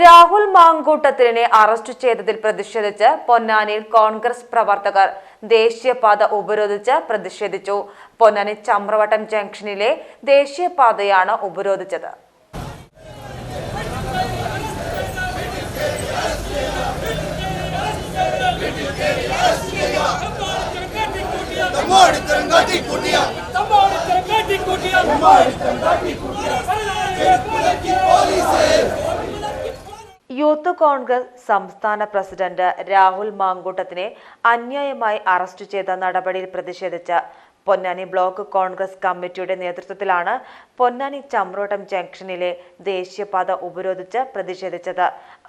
Rahul മാങ്കൂട്ടത്തിനെ arrest ചെയ്തതിൽ പ്രതിഷേധിച്ച് പൊന്നാനിയിൽ കോൺഗ്രസ് പ്രവർത്തകർ ദേശീയപാത ഉപരോധിച്ച് പ്രതിഷേധിച്ചു. പൊന്നാനി ചമ്രവട്ടം ജംഗ്ഷനിലെ ദേശീയപാതയാണ് ഉപരോധിച്ചത്. തമ്മാടിത്തരം യൂത്ത് കോൺഗ്രസ് സംസ്ഥാന പ്രസിഡന്റ് രാഹുൽ മാങ്കൂട്ടത്തിനെ അന്യായമായി അറസ്റ്റ് ചെയ്ത നടപടിയിൽ പ്രതിഷേധിച്ച് പൊന്നാനി ബ്ലോക്ക് കോൺഗ്രസ് കമ്മിറ്റിയുടെ നേതൃത്വത്തിലാണ് പൊന്നാനി ചമ്രോട്ടം ജംഗ്ഷനിലെ ദേശീയപാത ഉപരോധിച്ച് പ്രതിഷേധിച്ചത്.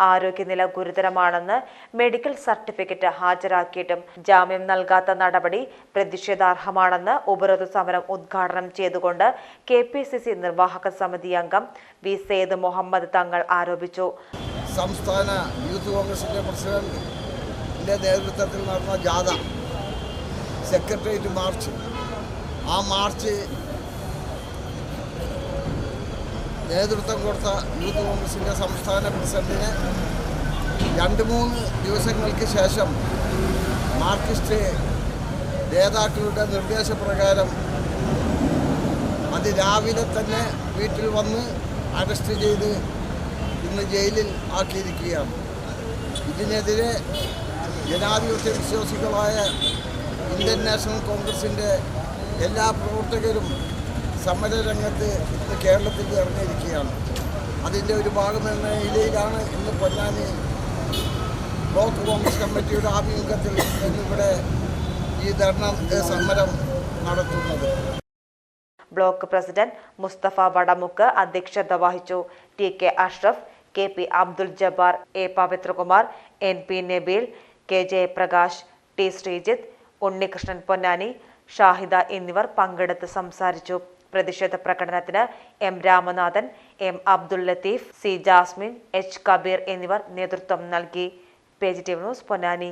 ആരോഗ്യനില ഗുരുതരമാണെന്ന് മെഡിക്കൽ സർട്ടിഫിക്കറ്റ് ഹാജരാക്കിയിട്ടും ജാമ്യം നൽകാത്ത നടപടി പ്രതിഷേധാർഹമാണെന്ന് ഉപരോധ സമരം ഉദ്ഘാടനം ചെയ്തുകൊണ്ട് കെ നിർവാഹക സമിതി അംഗം വി സെയ്ദ് മുഹമ്മദ് തങ്ങൾ ആരോപിച്ചു. സംസ്ഥാന യൂത്ത് കോൺഗ്രസിന്റെ പ്രസിഡന്റിന്റെ നേതൃത്വത്തിൽ നടന്ന ജാഥ സെക്രട്ടേറിയറ്റ് മാർച്ച്. ആ മാർച്ച് നേതൃത്വം കൊടുത്ത യൂത്ത് കോൺഗ്രസിന്റെ സംസ്ഥാന പ്രസിഡന്റിന് രണ്ട് മൂന്ന് ദിവസങ്ങൾക്ക് ശേഷം മാർക്സിസ്റ്റ് നേതാക്കളുടെ നിർദ്ദേശപ്രകാരം അത് രാവിലെ തന്നെ വീട്ടിൽ വന്ന് അറസ്റ്റ് ചെയ്ത് ഇന്ന് ജയിലിൽ ആക്കിയിരിക്കുകയാണ്. ഇതിനെതിരെ ജനാധിപത്യ വിശ്വാസികളായ ഇന്ത്യൻ നാഷണൽ കോൺഗ്രസിന്റെ എല്ലാ പ്രവർത്തകരും സമരരംഗത്ത് ഇന്ന് കേരളത്തിൽ ഇറങ്ങിയിരിക്കുകയാണ്. അതിന്റെ ഒരു ഭാഗമെന്ന നിലയിലാണ് ഇന്ന് പൊന്നാനി ബ്ലോക്ക് കോൺഗ്രസ് കമ്മിറ്റിയുടെ ആഭിമുഖ്യത്തിൽ ഇന്നിവിടെ ഈ ധർണ സമരം നടത്തുന്നത്. ബ്ലോക്ക് പ്രസിഡന്റ് മുസ്തഫ വടമുക്ക് അധ്യക്ഷത വഹിച്ചു T K Ashraf K P Abdul Jabbar A Pavithrakumar N P Nabeel K Jayaprakash T Sreejith Unnikrishnan Ponnani Shahida എന്നിവർ പങ്കെടുത്ത് സംസാരിച്ചു. പ്രതിഷേധ പ്രകടനത്തിന് M Ramanathan M Abdul Latheef C Jasmin H Kabeer എന്നിവർ നേതൃത്വം നൽകി. Page T news Ponnani.